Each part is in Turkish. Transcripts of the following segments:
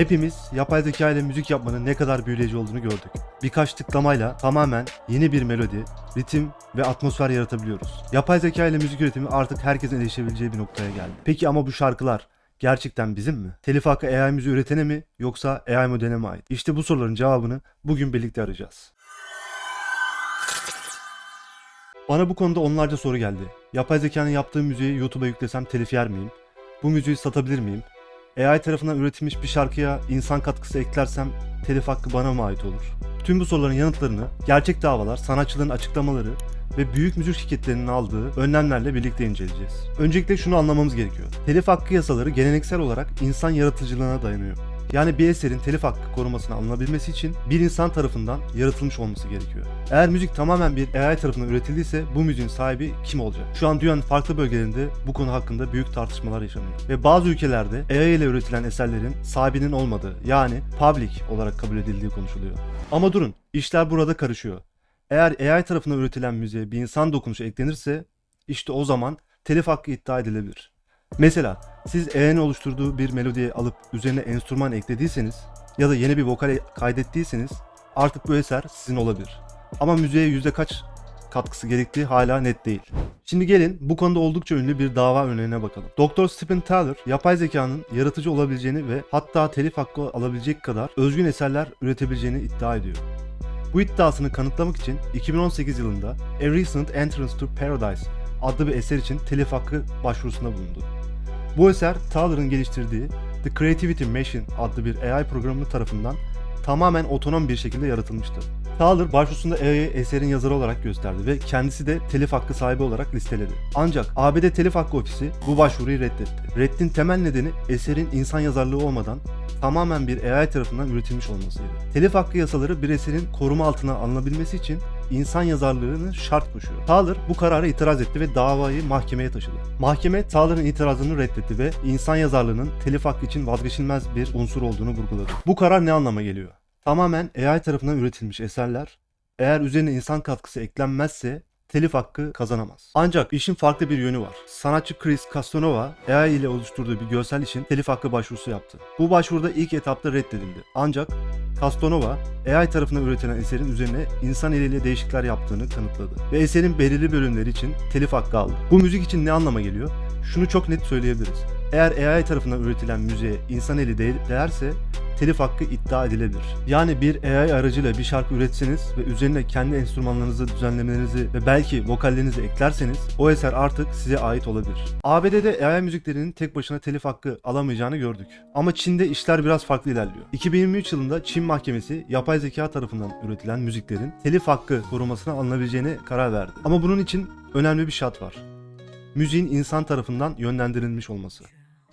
Hepimiz yapay zeka ile müzik yapmanın ne kadar büyüleyici olduğunu gördük. Birkaç tıklamayla tamamen yeni bir melodi, ritim ve atmosfer yaratabiliyoruz. Yapay zeka ile müzik üretimi artık herkesin erişebileceği bir noktaya geldi. Peki ama bu şarkılar gerçekten bizim mi? Telif hakkı AI müziği üretene mi yoksa AI modeline mi ait? İşte bu soruların cevabını bugün birlikte arayacağız. Bana bu konuda onlarca soru geldi. Yapay zekanın yaptığı müziği YouTube'a yüklesem telif yer miyim? Bu müziği satabilir miyim? AI tarafından üretilmiş bir şarkıya insan katkısı eklersem telif hakkı bana mı ait olur? Tüm bu soruların yanıtlarını gerçek davalar, sanatçıların açıklamaları ve büyük müzik şirketlerinin aldığı önlemlerle birlikte inceleyeceğiz. Öncelikle şunu anlamamız gerekiyor. Telif hakkı yasaları geleneksel olarak insan yaratıcılığına dayanıyor. Yani bir eserin telif hakkı korumasına alınabilmesi için bir insan tarafından yaratılmış olması gerekiyor. Eğer müzik tamamen bir AI tarafından üretildiyse bu müziğin sahibi kim olacak? Şu an dünyanın farklı bölgelerinde bu konu hakkında büyük tartışmalar yaşanıyor. Ve bazı ülkelerde AI ile üretilen eserlerin sahibinin olmadığı yani public olarak kabul edildiği konuşuluyor. Ama durun, işler burada karışıyor. Eğer AI tarafından üretilen müziğe bir insan dokunuşu eklenirse işte o zaman telif hakkı iddia edilebilir. Mesela siz AI'nin oluşturduğu bir melodiyi alıp üzerine enstrüman eklediyseniz ya da yeni bir vokal kaydettiyseniz artık bu eser sizin olabilir. Ama müziğe yüzde kaç katkısı gerektiği hala net değil. Şimdi gelin bu konuda oldukça ünlü bir dava örneğine bakalım. Dr. Stephen Tyler yapay zekanın yaratıcı olabileceğini ve hatta telif hakkı alabilecek kadar özgün eserler üretebileceğini iddia ediyor. Bu iddiasını kanıtlamak için 2018 yılında A Recent Entrance to Paradise adlı bir eser için telif hakkı başvurusunda bulundu. Bu eser Tyler'ın geliştirdiği The Creativity Machine adlı bir AI programı tarafından tamamen otonom bir şekilde yaratılmıştı. Tyler başvurusunda AI'yi eserin yazarı olarak gösterdi ve kendisi de telif hakkı sahibi olarak listeledi. Ancak ABD Telif Hakkı Ofisi bu başvuruyu reddetti. Reddin temel nedeni eserin insan yazarlığı olmadan tamamen bir AI tarafından üretilmiş olmasıydı. Telif hakkı yasaları bir eserin koruma altına alınabilmesi için insan yazarlığını şart koşuyor. Tyler bu karara itiraz etti ve davayı mahkemeye taşıdı. Mahkeme Tyler'ın itirazını reddetti ve insan yazarlığının telif hakkı için vazgeçilmez bir unsur olduğunu vurguladı. Bu karar ne anlama geliyor? Tamamen AI tarafından üretilmiş eserler eğer üzerine insan katkısı eklenmezse telif hakkı kazanamaz. Ancak işin farklı bir yönü var. Sanatçı Chris Castanova AI ile oluşturduğu bir görsel için telif hakkı başvurusu yaptı. Bu başvuruda ilk etapta reddedildi. Ancak Castanova AI tarafından üretilen eserin üzerine insan eliyle değişiklikler yaptığını kanıtladı ve eserin belirli bölümleri için telif hakkı aldı. Bu müzik için ne anlama geliyor? Şunu çok net söyleyebiliriz. Eğer AI tarafından üretilen müziğe insan eli değ- değerse telif hakkı iddia edilebilir. Yani bir AI aracıyla bir şarkı üretseniz ve üzerine kendi enstrümanlarınızı, düzenlemelerinizi ve belki vokallerinizi eklerseniz o eser artık size ait olabilir. ABD'de AI müziklerinin tek başına telif hakkı alamayacağını gördük. Ama Çin'de işler biraz farklı ilerliyor. 2023 yılında Çin mahkemesi yapay zeka tarafından üretilen müziklerin telif hakkı korumasına alınabileceğine karar verdi. Ama bunun için önemli bir şart var. Müziğin insan tarafından yönlendirilmiş olması.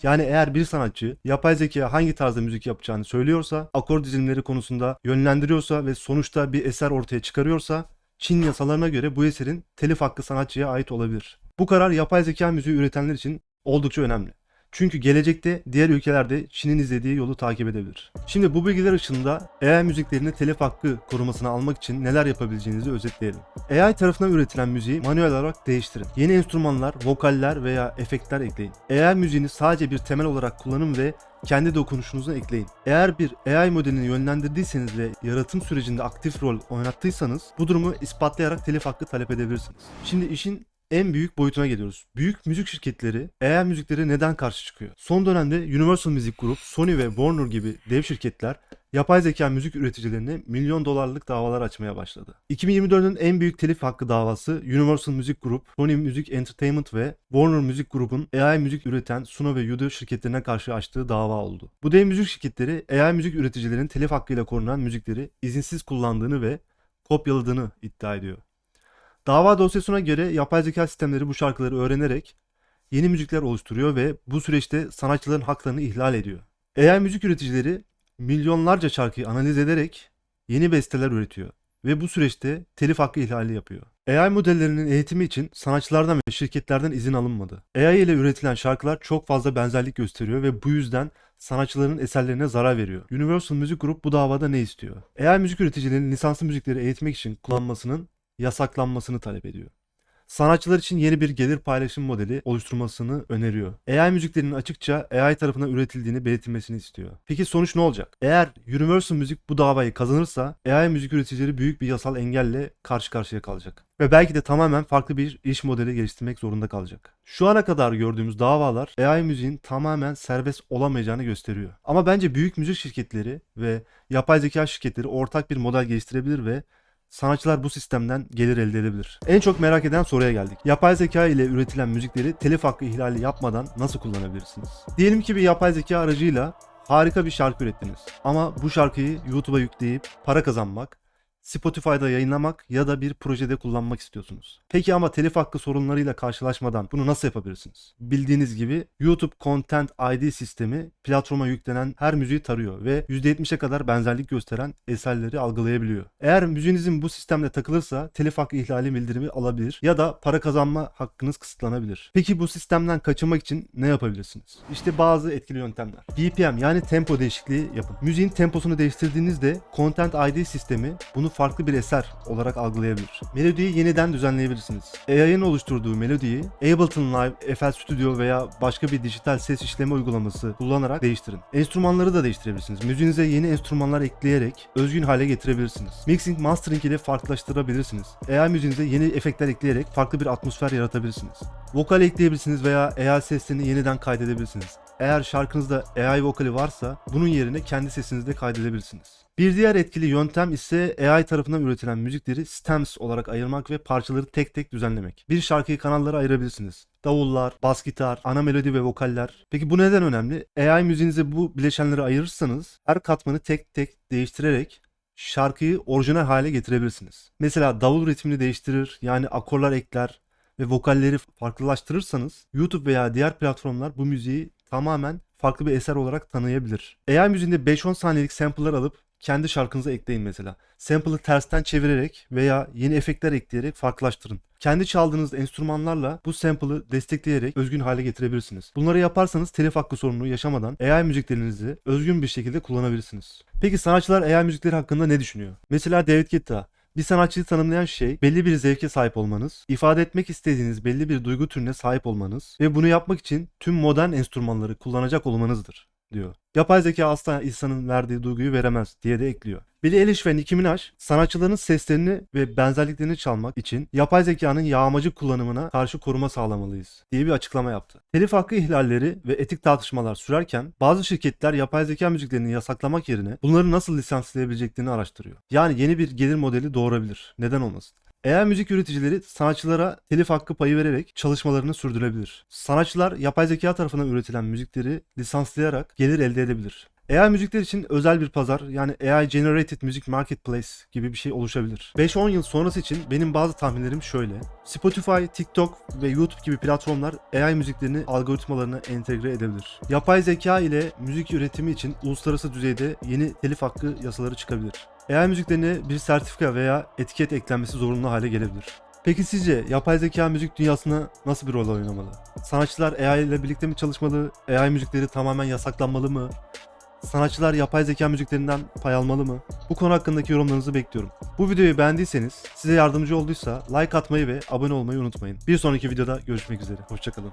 Yani eğer bir sanatçı yapay zekaya hangi tarzda müzik yapacağını söylüyorsa, akor dizilimleri konusunda yönlendiriyorsa ve sonuçta bir eser ortaya çıkarıyorsa, Çin yasalarına göre bu eserin telif hakkı sanatçıya ait olabilir. Bu karar yapay zeka müziği üretenler için oldukça önemli. Çünkü gelecekte diğer ülkelerde Çin'in izlediği yolu takip edebilir. Şimdi bu bilgiler ışığında AI müziklerini telif hakkı korumasına almak için neler yapabileceğinizi özetleyelim. AI tarafından üretilen müziği manuel olarak değiştirin. Yeni enstrümanlar, vokaller veya efektler ekleyin. AI müziğini sadece bir temel olarak kullanın ve kendi dokunuşunuzu ekleyin. Eğer bir AI modelini yönlendirdiyseniz ve yaratım sürecinde aktif rol oynattıysanız bu durumu ispatlayarak telif hakkı talep edebilirsiniz. Şimdi işin en büyük boyutuna geliyoruz. Büyük müzik şirketleri AI müzikleri neden karşı çıkıyor? Son dönemde Universal Music Group, Sony ve Warner gibi dev şirketler yapay zeka müzik üreticilerine milyon dolarlık davalar açmaya başladı. 2024'ün en büyük telif hakkı davası Universal Music Group, Sony Music Entertainment ve Warner Music Group'un AI müzik üreten Suno ve Udo şirketlerine karşı açtığı dava oldu. Bu dev müzik şirketleri AI müzik üreticilerin telif hakkıyla korunan müzikleri izinsiz kullandığını ve kopyaladığını iddia ediyor. Dava dosyasına göre yapay zeka sistemleri bu şarkıları öğrenerek yeni müzikler oluşturuyor ve bu süreçte sanatçıların haklarını ihlal ediyor. AI müzik üreticileri milyonlarca şarkıyı analiz ederek yeni besteler üretiyor ve bu süreçte telif hakkı ihlali yapıyor. AI modellerinin eğitimi için sanatçılardan ve şirketlerden izin alınmadı. AI ile üretilen şarkılar çok fazla benzerlik gösteriyor ve bu yüzden sanatçıların eserlerine zarar veriyor. Universal Music Group bu davada ne istiyor? AI müzik üreticilerinin lisanslı müzikleri eğitmek için kullanmasının yasaklanmasını talep ediyor. sanatçılar için yeni bir gelir paylaşım modeli oluşturmasını öneriyor. AI müziklerinin açıkça AI tarafından üretildiğini belirtilmesini istiyor. Peki sonuç ne olacak? Eğer Universal Müzik bu davayı kazanırsa AI müzik üreticileri büyük bir yasal engelle karşı karşıya kalacak. Ve belki de tamamen farklı bir iş modeli geliştirmek zorunda kalacak. Şu ana kadar gördüğümüz davalar AI müziğin tamamen serbest olamayacağını gösteriyor. Ama bence büyük müzik şirketleri ve yapay zeka şirketleri ortak bir model geliştirebilir ve sanatçılar bu sistemden gelir elde edebilir. En çok merak eden soruya geldik. Yapay zeka ile üretilen müzikleri telif hakkı ihlali yapmadan nasıl kullanabilirsiniz? Diyelim ki bir yapay zeka aracıyla harika bir şarkı ürettiniz. Ama bu şarkıyı YouTube'a yükleyip para kazanmak, Spotify'da yayınlamak ya da bir projede kullanmak istiyorsunuz. Peki ama telif hakkı sorunlarıyla karşılaşmadan bunu nasıl yapabilirsiniz? Bildiğiniz gibi YouTube Content ID sistemi platforma yüklenen her müziği tarıyor ve %70'e kadar benzerlik gösteren eserleri algılayabiliyor. Eğer müziğinizin bu sistemle takılırsa telif hakkı ihlali bildirimi alabilir ya da para kazanma hakkınız kısıtlanabilir. Peki bu sistemden kaçınmak için ne yapabilirsiniz? İşte bazı etkili yöntemler. BPM yani tempo değişikliği yapın. Müziğin temposunu değiştirdiğinizde Content ID sistemi bunu farklı bir eser olarak algılayabilir. Melodiyi yeniden düzenleyebilirsiniz. AI'ın oluşturduğu melodiyi Ableton Live, FL Studio veya başka bir dijital ses işleme uygulaması kullanarak değiştirin. Enstrümanları da değiştirebilirsiniz. Müziğinize yeni enstrümanlar ekleyerek özgün hale getirebilirsiniz. Mixing, mastering ile farklılaştırabilirsiniz. AI müziğinize yeni efektler ekleyerek farklı bir atmosfer yaratabilirsiniz. Vokal ekleyebilirsiniz veya AI seslerini yeniden kaydedebilirsiniz. Eğer şarkınızda AI vokali varsa bunun yerine kendi sesinizde kaydedebilirsiniz. Bir diğer etkili yöntem ise AI tarafından üretilen müzikleri stems olarak ayırmak ve parçaları tek tek düzenlemek. Bir şarkıyı kanallara ayırabilirsiniz. Davullar, bas gitar, ana melodi ve vokaller. Peki bu neden önemli? AI müziğinize bu bileşenleri ayırırsanız her katmanı tek tek değiştirerek şarkıyı orijinal hale getirebilirsiniz. Mesela davul ritmini değiştirir, yani akorlar ekler ve vokalleri farklılaştırırsanız YouTube veya diğer platformlar bu müziği tamamen farklı bir eser olarak tanıyabilir. AI müziğinde 5-10 saniyelik sample'lar alıp kendi şarkınıza ekleyin mesela. Sample'ı tersten çevirerek veya yeni efektler ekleyerek farklılaştırın. Kendi çaldığınız enstrümanlarla bu sample'ı destekleyerek özgün hale getirebilirsiniz. Bunları yaparsanız telif hakkı sorunu yaşamadan AI müziklerinizi özgün bir şekilde kullanabilirsiniz. Peki sanatçılar AI müzikleri hakkında ne düşünüyor? Mesela David Guetta bir sanatçıyı tanımlayan şey belli bir zevke sahip olmanız, ifade etmek istediğiniz belli bir duygu türüne sahip olmanız ve bunu yapmak için tüm modern enstrümanları kullanacak olmanızdır diyor. Yapay zeka asla insanın verdiği duyguyu veremez diye de ekliyor. Billie Eilish ve Nicki Minaj sanatçıların seslerini ve benzerliklerini çalmak için yapay zekanın yağmacı kullanımına karşı koruma sağlamalıyız diye bir açıklama yaptı. Telif hakkı ihlalleri ve etik tartışmalar sürerken bazı şirketler yapay zeka müziklerini yasaklamak yerine bunları nasıl lisanslayabileceklerini araştırıyor. Yani yeni bir gelir modeli doğurabilir. Neden olmasın? Eğer müzik üreticileri sanatçılara telif hakkı payı vererek çalışmalarını sürdürebilir. Sanatçılar yapay zeka tarafından üretilen müzikleri lisanslayarak gelir elde edebilir. AI müzikler için özel bir pazar yani AI Generated Music Marketplace gibi bir şey oluşabilir. 5-10 yıl sonrası için benim bazı tahminlerim şöyle. Spotify, TikTok ve YouTube gibi platformlar AI müziklerini algoritmalarına entegre edebilir. Yapay zeka ile müzik üretimi için uluslararası düzeyde yeni telif hakkı yasaları çıkabilir. AI müziklerine bir sertifika veya etiket eklenmesi zorunlu hale gelebilir. Peki sizce yapay zeka müzik dünyasına nasıl bir rol oynamalı? Sanatçılar AI ile birlikte mi çalışmalı? AI müzikleri tamamen yasaklanmalı mı? Sanatçılar yapay zeka müziklerinden pay almalı mı? Bu konu hakkındaki yorumlarınızı bekliyorum. Bu videoyu beğendiyseniz, size yardımcı olduysa like atmayı ve abone olmayı unutmayın. Bir sonraki videoda görüşmek üzere. Hoşçakalın.